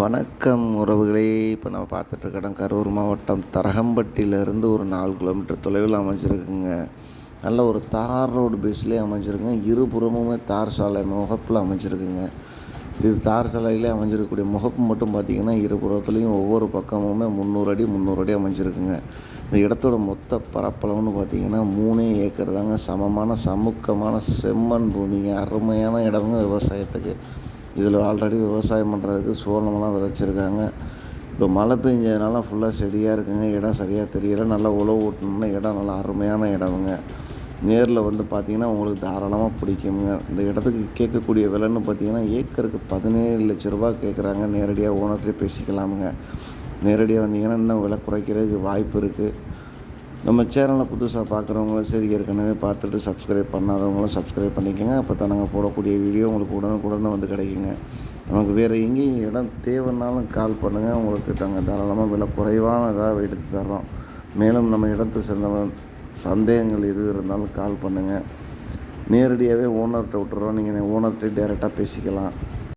வணக்கம் உறவுகளே. இப்போ நம்ம பார்த்துட்ருக்க இடம் கரூர் மாவட்டம் தரகம்பட்டியிலேருந்து ஒரு நாலு கிலோமீட்டர் தொலைவில் அமைஞ்சிருக்குங்க. நல்ல ஒரு தார் ரோடு பேஸ்லேயே அமைஞ்சிருக்குங்க. இருபுறமுமே தார் சாலை முகப்பில் அமைஞ்சிருக்குங்க. இது தார் சாலையிலே அமைஞ்சிருக்கக்கூடிய முகப்பு மட்டும் பார்த்திங்கன்னா இருபுறத்துலேயும் ஒவ்வொரு பக்கமுமே முந்நூறு அடி முந்நூறு அடி அமைஞ்சிருக்குங்க. இந்த இடத்தோட மொத்த பரப்பளவுன்னு பார்த்திங்கன்னா மூணே ஏக்கர் தாங்க. சமமான சமுக்கமான செம்மண் பூமிங்க. அருமையான இடமுங்க விவசாயத்துக்கு. இதில் ஆல்ரெடி விவசாயம் பண்ணுறதுக்கு சோளமெல்லாம் விதைச்சிருக்காங்க. இப்போ மழை பெஞ்சதுனால ஃபுல்லாக செடியாக இருக்குங்க. இடம் சரியாக தெரியல. நல்லா உழவு ஓட்டணும்னா இடம் நல்லா அருமையான இடமுங்க. நேரில் வந்து பார்த்திங்கன்னா உங்களுக்கு தாராளமாக பிடிக்குங்க. இந்த இடத்துக்கு கேட்கக்கூடிய விலைன்னு பார்த்தீங்கன்னா ஏக்கருக்கு பதினேழு லட்ச ரூபா கேட்குறாங்க. நேரடியாக ஓனர்கிட்ட பேசிக்கலாமுங்க. நேரடியாக வந்தீங்கன்னா இன்னும் விலை குறைக்கிறதுக்கு வாய்ப்பு இருக்குது நம்ம சேனலை புதுசாக பார்க்குறவங்களும் சரி ஏற்கனவே பார்த்துட்டு சப்ஸ்கிரைப் பண்ணாதவங்களும் சப்ஸ்கிரைப் பண்ணிக்கோங்க. அப்போ தான் நாங்கள் போடக்கூடிய வீடியோ உங்களுக்கு உடனுக்குடனே வந்து கிடைக்குங்க. நமக்கு வேறு எங்கேயும் இடம் தேவைன்னாலும் கால் பண்ணுங்கள் உங்களுக்கு நாங்கள் தாராளமாக விலை குறைவானதாக எடுத்து தர்றோம். மேலும் நம்ம இடத்தை சேர்ந்த சந்தேகங்கள் எது இருந்தாலும் கால் பண்ணுங்கள் நேரடியாகவே ஓனர்கிட்ட விட்டுறோம். நீங்கள் ஓனர்கிட்ட டேரெக்டாக பேசிக்கலாம்.